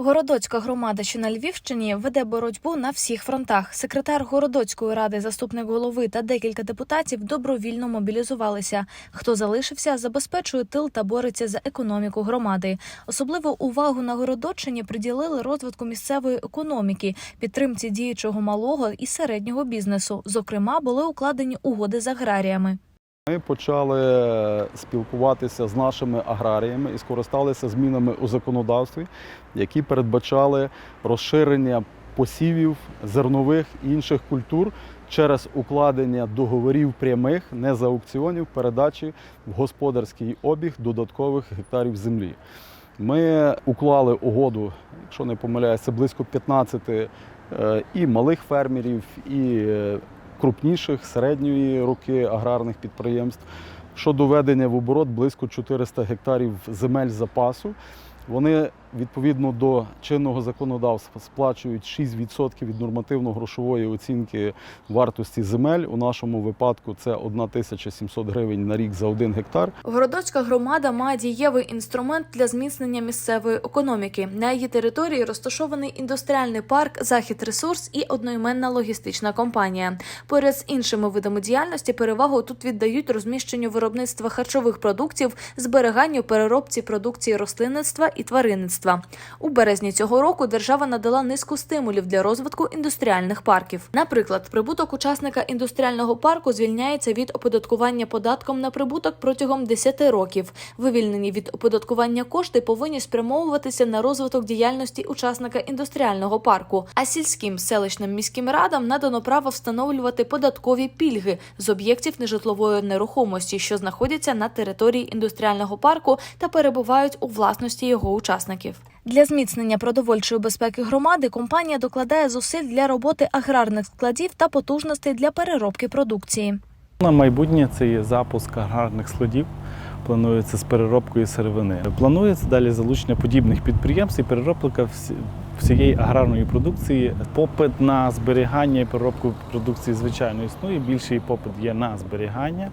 Городоцька громада, що на Львівщині, веде боротьбу на всіх фронтах. Секретар Городоцької ради, заступник голови та декілька депутатів добровільно мобілізувалися. Хто залишився, забезпечує тил та бореться за економіку громади. Особливу увагу на Городоччині приділили розвитку місцевої економіки, підтримці діючого малого і середнього бізнесу. Зокрема, були укладені угоди з аграріями. Ми почали спілкуватися з нашими аграріями і скористалися змінами у законодавстві, які передбачали розширення посівів зернових і інших культур через укладення договорів прямих, не за аукціонів, передачі в господарський обіг додаткових гектарів землі. Ми уклали угоду, якщо не помиляюся, близько 15 е, і малих фермерів, і е, крупніших середньої руки аграрних підприємств щодо введення в оборот близько 400 гектарів земель запасу. Вони відповідно до чинного законодавства сплачують 6% від нормативно-грошової оцінки вартості земель. У нашому випадку це 1700 гривень на рік за один гектар. Городоцька громада має дієвий інструмент для зміцнення місцевої економіки. На її території розташований індустріальний парк Захід Ресурс і одноіменна логістична компанія. Поряд з іншими видами діяльності перевагу тут віддають розміщенню виробництва харчових продуктів, зберіганню переробці продукції рослинництва і тваринництва. У березні цього року держава надала низку стимулів для розвитку індустріальних парків. Наприклад, прибуток учасника індустріального парку звільняється від оподаткування податком на прибуток протягом 10 років. Вивільнені від оподаткування кошти повинні спрямовуватися на розвиток діяльності учасника індустріального парку. А сільським селищним міським радам надано право встановлювати податкові пільги з об'єктів нежитлової нерухомості, що знаходяться на території індустріального парку та перебувають у власності його учасників. Для зміцнення продовольчої безпеки громади компанія докладає зусиль для роботи аграрних складів та потужностей для переробки продукції. На майбутнє це є запуск аграрних складів. Планується з переробкою сировини. Планується далі залучення подібних підприємств і переробка всієї аграрної продукції. Попит на зберігання і переробку продукції, звичайно, існує. Більший попит є на зберігання.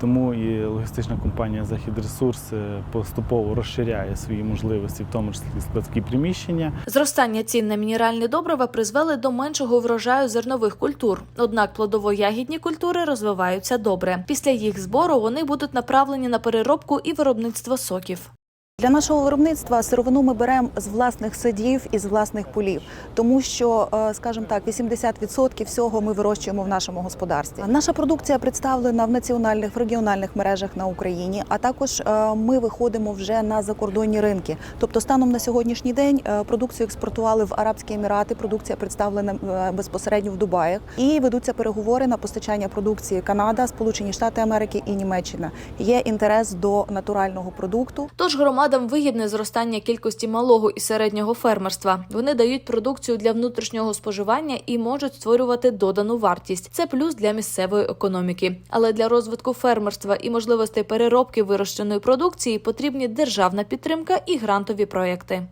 Тому і логістична компанія Західресурс е, поступово розширяє свої можливості, в тому числі складські приміщення. Зростання цін на мінеральні добрива призвели до меншого врожаю зернових культур. Однак плодово-ягідні культури розвиваються добре. Після їх збору вони будуть направлені на переробку і виробництво соків. Для нашого виробництва сировину ми беремо з власних садів і з власних полів, тому що, е, скажімо так, 80% всього ми вирощуємо в нашому господарстві. Наша продукція представлена в національних в регіональних мережах на Україні, а також е, ми виходимо вже на закордонні ринки. Тобто, станом на сьогоднішній день е, продукцію експортували в Арабські Емірати. Продукція представлена безпосередньо в Дубаях, і ведуться переговори на постачання продукції Канада, Сполучені Штати Америки і Німеччина. Є інтерес до натурального продукту. Тож громадам вигідне зростання кількості малого і середнього фермерства. Вони дають продукцію для внутрішнього споживання і можуть створювати додану вартість. Це плюс для місцевої економіки. Але для розвитку фермерства і можливостей переробки вирощеної продукції потрібні державна підтримка і грантові проекти.